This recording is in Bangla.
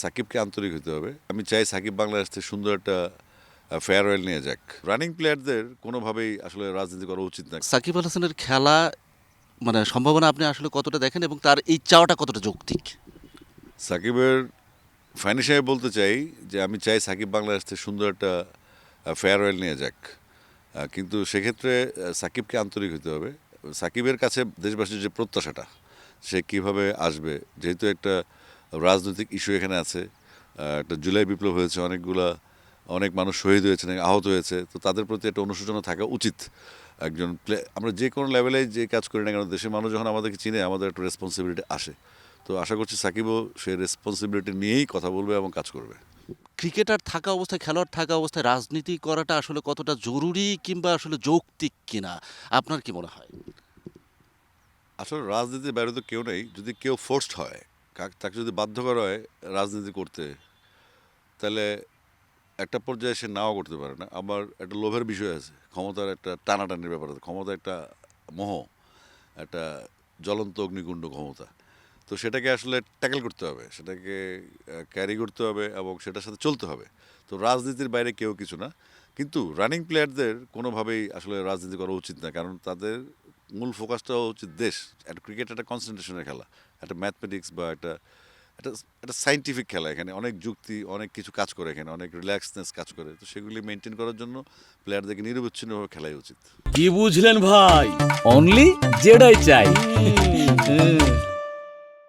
সাকিবকে আন্তরিক হতে হবে। আমি চাই সাকিব বাংলাদেশ থেকে সুন্দর একটা ফেয়ারওয়েল নিয়ে যাক। রানিং প্লেয়ারদের কোনোভাবেই আসলে রাজনীতি করা উচিত না। সাকিব আল হাসানের খেলা মানে সম্ভাবনা আপনি আসলে কতটা দেখেন এবং তার এই চাওয়াটা কতটা যৌক্তিক? সাকিবের ফাইন হিসেবে বলতে চাই যে আমি চাই সাকিব বাংলাদেশ থেকে সুন্দর একটা ফেয়ারওয়েল নিয়ে যাক। কিন্তু সেক্ষেত্রে সাকিবকে আন্তরিক হতে হবে। সাকিবের কাছে দেশবাসীর যে প্রত্যাশাটা সে কীভাবে আসবে যেহেতু একটা রাজনৈতিক ইস্যু এখানে আছে। একটা জুলাই বিপ্লব হয়েছে অনেকগুলা অনেক মানুষ শহীদ হয়েছেন আহত হয়েছে। তো তাদের প্রতি একটা অনুশোচনা থাকা উচিত। একজন প্লে আমরা যে কোনো লেভেলে যে কাজ করি না কেন দেশের মানুষ যখন আমাদেরকে চিনে আমাদের একটা রেসপন্সিবিলিটি আসে। তো আশা করছি সাকিবও সেই রেসপন্সিবিলিটি নিয়েই কথা বলবে এবং কাজ করবে। ক্রিকেটার থাকা অবস্থায় খেলোয়াড় থাকা অবস্থায় রাজনীতি করাটা আসলে কতটা জরুরি কিংবা আসলে যৌক্তিক কিনা? আপনার কি মনে হয়? আসলে রাজনীতির বাইরে তো কেউ নেই। যদি কেউ ফোর্সড হয় তাকে যদি বাধ্য করা হয় রাজনীতি করতে, তাহলে একটা পর্যায়ে সে নাও করতে পারে না। আবার একটা লোভের বিষয় আছে, ক্ষমতার একটা টানাটানির ব্যাপার আছে। ক্ষমতা একটা মোহ, একটা জ্বলন্ত অগ্নিকুণ্ড ক্ষমতা। তো সেটাকে আসলে ট্যাকেল করতে হবে, সেটাকে ক্যারি করতে হবে এবং সেটার সাথে চলতে হবে। তো রাজনীতির বাইরে কেউ কিছু না। কিন্তু রানিং প্লেয়ারদের কোনোভাবেই আসলে রাজনীতি করা উচিত না, কারণ তাদের মূল ফোকাসটা হচ্ছে দেশ। একটা ক্রিকেট একটা কনসেন্ট্রেশনের খেলা। একটা ম্যাথমেটিক্স বা একটা একটা একটা সাইন্টিফিক খেলা এখানে। অনেক যুক্তি অনেক কিছু কাজ করে এখানে। অনেক রিল্যাক্সনেস কাজ করে। তো সেগুলি মেনটেন করার জন্য প্লেয়ারদেরকে নিরবিচ্ছিন্নভাবে খেলাই উচিত। কি বুঝলেন ভাই? অনলি যেটাই চাই। হুম।